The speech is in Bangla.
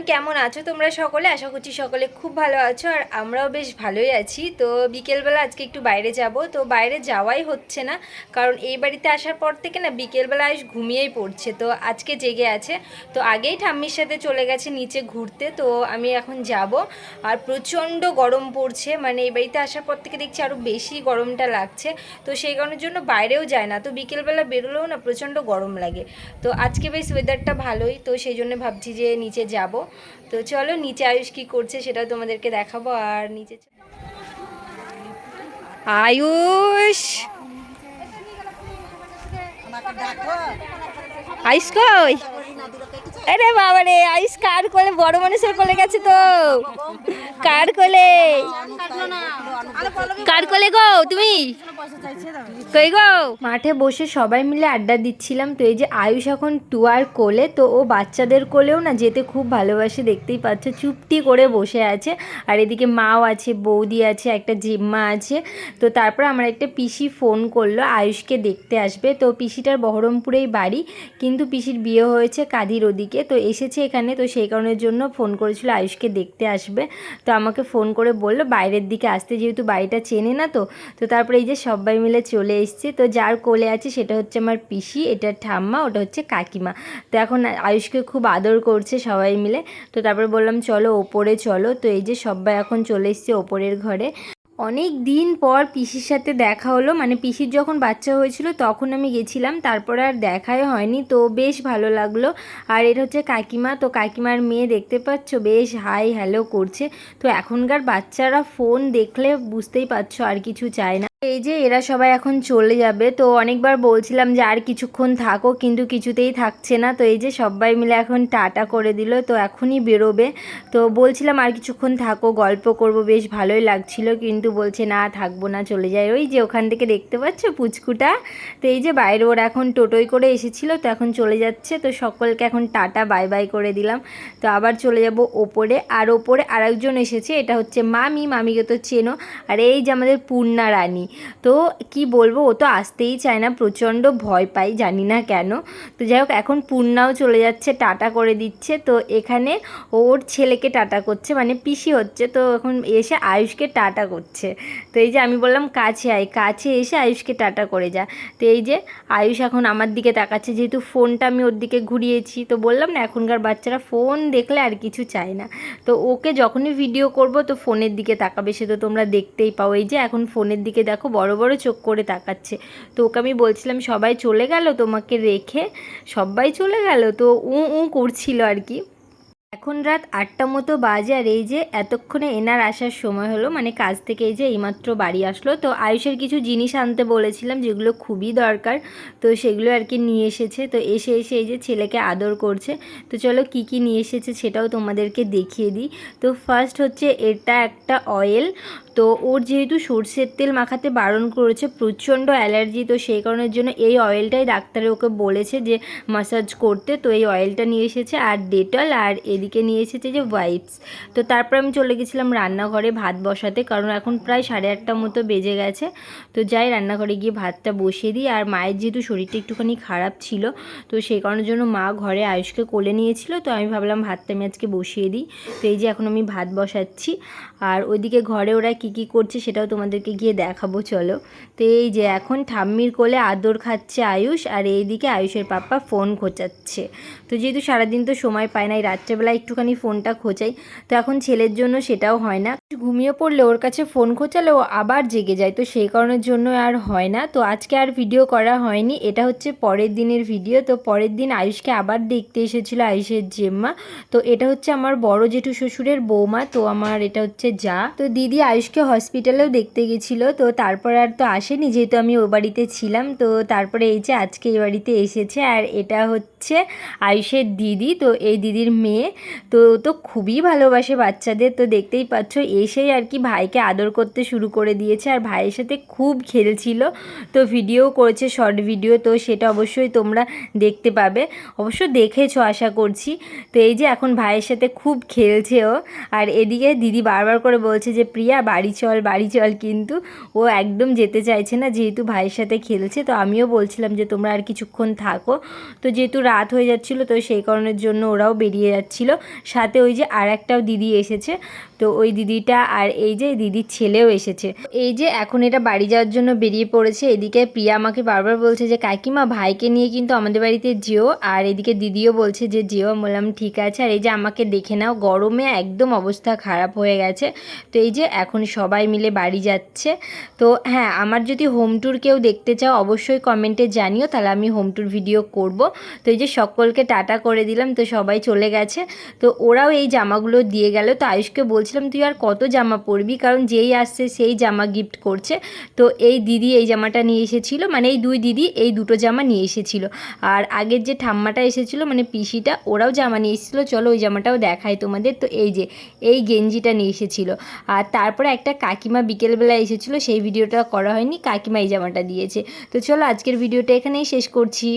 এভরিওয়ান কেমন আছো তোমরা সকলে? আশা করছি সকলে খুব ভালো আছো আর আমরাও বেশ ভালোই আছি। তো বিকেলবেলা আজকে একটু বাইরে যাব। তো বাইরে যাওয়াই হচ্ছে না, কারণ এই বাড়িতে আসার পর থেকে না বিকেলবেলা আয়ুষ ঘুমিয়েই পড়ছে। তো আজকে জেগে আছে। তো আগেই ঠাম্মির সাথে চলে গেছে নিচে ঘুরতে। তো আমি এখন যাব। আর প্রচণ্ড গরম পড়ছে। মানে এই বাড়িতে আসার পর থেকে দেখছি আরও বেশি গরমটা লাগছে। তো সেই কারণের জন্য বাইরেও যায় না। তো বিকেলবেলা বেরোলেও না প্রচণ্ড গরম লাগে। তো আজকে বেশ ওয়েদারটা ভালোই। তো সেই জন্য ভাবছি যে নিচে যাব। তো চলো নিচে আয়ুষ কি করছে সেটা তোমাদেরকে দেখাবো আর নিচে আয়ুষ! আয়ুষ কই? আরে বাবা রে আয়ুষ কার কোলে? বড় মানুষের কোলে গেছে তো। কার কোলে? কার কোলে গো, তুমি? কই গো? মাঠে বসে সবাই মিলে আড্ডা দিচ্ছিলাম, তো এই যে আয়ুষ এখন টুয়ার কোলে, তো ও বাচ্চাদের কোলেও না যেতে খুব ভালোবাসে, দেখতেই পাচ্ছ, চুপটি করে বসে আছে। আর এদিকে মাও আছে, বৌদি আছে, একটা জিম্মা আছে। তো তারপর আমার একটা পিসি ফোন করল, আয়ুষকে দেখতে আসবে। তো পিসিটার বহরমপুরেই বাড়ি, কিন্তু পিসির বিয়ে হয়েছে কাদির ওদিকে। তো এসেছে এখানে, তো সেই কারণের জন্য ফোন করেছিল, আয়ুষকে দেখতে আসবে। তো আমাকে ফোন করে বলল, বাইরের দিকে আসতে যেহেতু বাড়িটা চেনে না তো তো তারপরে এই যে সবাই মিলে চলে এসছে, তো যার কোলে আছে সেটা হচ্ছে আমার পিসি, এটা ঠাম্মা, ওটা হচ্ছে কাকিমা। তো এখন আয়ুষকে খুব আদর করছে সবাই মিলে। তো তারপরে বললাম, চলো ওপরে চলো। তো এই যে সবাই এখন চলে এসছে ওপরের ঘরে। অনেক দিন পর পিসির সাথে দেখা হলো। মানে পিসির যখন বাচ্চা হয়েছিল তখন আমি গেছিলাম, তারপর আর দেখাই হয়নি। তো বেশ ভালো লাগল। আর এটা হচ্ছে কাকিমা। তো কাকিমার মেয়ে দেখতে পাচ্ছ? বেশ, হাই, হ্যালো করছে। তো এখনকার বাচ্চারা ফোন দেখলে বুঝতেই পারছ, আর কিছু চায় না। এই যে এরা সবাই এখন চলে যাবে, তো অনেকবার বলছিলাম যে আর কিছুক্ষণ থাকো, কিন্তু কিছুতেই থাকছে না। তো এই যে সবাই মিলে এখন টাটা করে দিল, তো এখনই বেরোবে। তো বলছিলাম আর কিছুক্ষণ থাকো, গল্প করব, বেশ ভালোই লাগছিল, কিন্তু বলছে না, থাকব না, চলে যায়। ওই যে ওখান থেকে দেখতে পাচ্ছ পুচকুটা? তো এই যে বাইরে ওরা এখন টোটোই করে এসেছিল, তো এখন চলে যাচ্ছে। তো সকলকে এখন টাটা, বাই বাই করে দিলাম। তো আবার চলে যাব ওপরে, আর ওপরে আরেকজন এসেছে, এটা হচ্ছে মামি। মামিকে তো চেনো। আর এই যে আমাদের পূর্ণা রানী তো কি বলব, ও তো আসতেই চায় না, প্রচণ্ড ভয় পাই, জানি না কেন। তো যাই হোক, এখন পূর্ণাও চলে যাচ্ছে, টাটা করে দিচ্ছে। তো এখানে ওর ছেলেকে টাটা করছে মানে পিসি হচ্ছে, তো এখন এসে আয়ুষকে টাটা করছে। তো এই যে আমি বললাম, কাছে আয়, কাছে এসে আয়ুষকে টাটা করে যা। তো এই যে আয়ুষ এখন আমার দিকে তাকাচ্ছে, যেহেতু ফোনটা আমি ওর দিকে ঘুরিয়েছি, তো বললাম না, এখনকার বাচ্চারা ফোন দেখলে আর কিছু চায় না। তো ওকে যখনই ভিডিও করব, তো ফোনের দিকে তাকাবে, সে তো তোমরা দেখতেই পাও। এই যে এখন ফোনের দিকে দেখো বড় বড় চোখ করে তাকাচ্ছে। তো ওকে আমি বলছিলাম, সবাই চলে গেল তোমাকে রেখে? সবাই চলে গেল। তো উ উ করছিল আর কি। এখন রাত আটটা মতো বাজে আর এই যে এতক্ষণে এনার আসার সময় হলো মানে কাজ থেকে এই যে এইমাত্র বাড়ি আসলো। তো আয়ুষের কিছু জিনিস আনতে বলেছিলাম, যেগুলো খুবই দরকার। তো সেগুলো আর কি নিয়ে এসেছে। তো এসে এসে এই যে ছেলেকে আদর করছে। তো চলো কি কি নিয়ে এসেছে সেটাও তোমাদেরকে দেখিয়ে দিই। তো ফার্স্ট হচ্ছে এটা একটা অয়েল তো ওর যেহেতু সর্ষের তেল মাখাতে বারণ করেছে, প্রচণ্ড অ্যালার্জি, তো সেই কারণের জন্য এই অয়েলটাই ডাক্তারে ওকে বলেছে যে মাসাজ করতে। তো এই অয়েলটা নিয়ে এসেছে আর ডেটল আর এদিকে নিয়ে এসেছে যে ওয়াইপস তো তারপর আমি চলে গেছিলাম রান্নাঘরে ভাত বসাতে, কারণ এখন প্রায় সাড়ে আটটা মতো বেজে গেছে। তো যাই রান্নাঘরে গিয়ে ভাতটা বসিয়ে দিই, আর মায়ের যেহেতু শরীরটা একটুখানি খারাপ ছিল, তো সেই কারণের জন্য মা ঘরে আয়ুষকে কোলে নিয়েছিল, তো আমি ভাবলাম ভাতটা আমি আজকে বসিয়ে দিই। তো এই যে এখন আমি ভাত বসাচ্ছি, আর ওইদিকে ঘরে ওরা কী কী করছে সেটাও তোমাদেরকে গিয়ে দেখাবো, চলো। তো এই যে এখন ঠাম্মির কোলে আদর খাচ্ছে আয়ুষ আর এইদিকে আয়ুষের পাপ্পা ফোন খোঁচাচ্ছে। তো যেহেতু সারাদিন তো সময় পায় না, এই রাত্রেবেলা একটুখানি ফোনটা খোঁচাই, তো এখন ছেলের জন্য সেটাও হয় না। ঘুমিয়ে পড়লে ওর কাছে ফোন খোঁচালে ও আবার জেগে যায়। তো সেই কারণের জন্য আর হয় না। তো আজকে আর ভিডিও করা হয়নি। এটা হচ্ছে পরের দিনের ভিডিও তো পরের দিন আয়ুষকে আবার দেখতে এসেছিল আয়ুষের জেম্মা। তো এটা হচ্ছে আমার বড় জেঠু শ্বশুরের বৌমা। তো আমার এটা হচ্ছে যা। তো দিদি আয়ুষকে হসপিটালেও দেখতে গেছিল। তো তারপর আর তো আসেনি যেহেতু আমি ও বাড়িতে ছিলাম। তো তারপরে এই যে আজকে এই বাড়িতে এসেছে। আর এটা হচ্ছে আয়ুষের দিদি। তো এই দিদির মেয়ে। তো তো খুবই ভালোবাসে বাচ্চাদের। তো দেখতেই পাচ্ছ এসেই আর কি ভাইকে আদর করতে শুরু করে দিয়েছে আর ভাইয়ের সাথে খুব খেলছিল। তো ভিডিও করেছে, শর্ট ভিডিও, তো সেটা অবশ্যই তোমরা দেখতে পাবে। অবশ্য দেখেছ, আশা করছি। তো এই যে এখন ভাইয়ের সাথে খুব খেলছে ও। আর এদিকে দিদি বারবার করে বলছে যে, প্রিয়া, বাড়ি চল বাড়ি চল। কিন্তু ও একদম যেতে চাইছে না, যেহেতু ভাইয়ের সাথে খেলছে। তো আমিও বলছিলাম যে, তোমরা আর কিছুক্ষণ থাকো। তো যেহেতু রাত হয়ে যাচ্ছিল, তো সেই কারণের জন্য ওরাও বেরিয়ে যাচ্ছিল। সাথে ওই যে আর একটাও দিদি এসেছে। তো ওই দিদিটা আর এই যে দিদির ছেলেও এসেছে। এই যে এখন এটা বাড়ি যাওয়ার জন্য বেরিয়ে পড়েছে, এদিকে প্রিয়া আমাকে বারবার বলছে যে, কাকিমা, ভাইকে নিয়ে কিন্তু আমাদের বাড়িতে যেও। আর এদিকে দিদিও বলছে যে, যেও। বললাম, ঠিক আছে। আর এই যে আমাকে দেখে নাও, গরমে একদম অবস্থা খারাপ হয়ে গেছে। তো এই যে এখন সবাই মিলে বাড়ি যাচ্ছে। তো হ্যাঁ আমার যদি হোম ট্যুর কেউ দেখতে চাও, অবশ্যই কমেন্টে জানিও, তাহলে আমি হোম ট্যুর ভিডিও করব। তো এই যে সকলকে টাটা করে দিলাম, তো সবাই চলে গেছে। তো ওরাও এই জামাগুলো দিয়ে গেল। তো আয়ুষকে বলছিলাম, তুই আর কত জামা পরবি, কারণ যেই আসছে সেই জামা গিফট করছে। তো এই দিদি এই জামাটা নিয়ে এসেছিল মানে এই দুই দিদি এই দুটো জামা নিয়ে এসেছিল। আর আগের যে ঠাম্মাটা এসেছিল মানে পিসিটা, ওরাও জামা নিয়ে এসেছিল। চলো ওই জামাটাও দেখায় তোমাদের। তো এই যে, এই গেঞ্জিটা নিয়ে এসেছিল। আর তারপরে একটা কাকিমা বিকেলবেলা এসেছিল, সেই ভিডিওটা করা হয়নি, কাকিমা এই জামাটা দিয়েছে। তো চলো আজকের ভিডিওটা এখানেই শেষ করছি।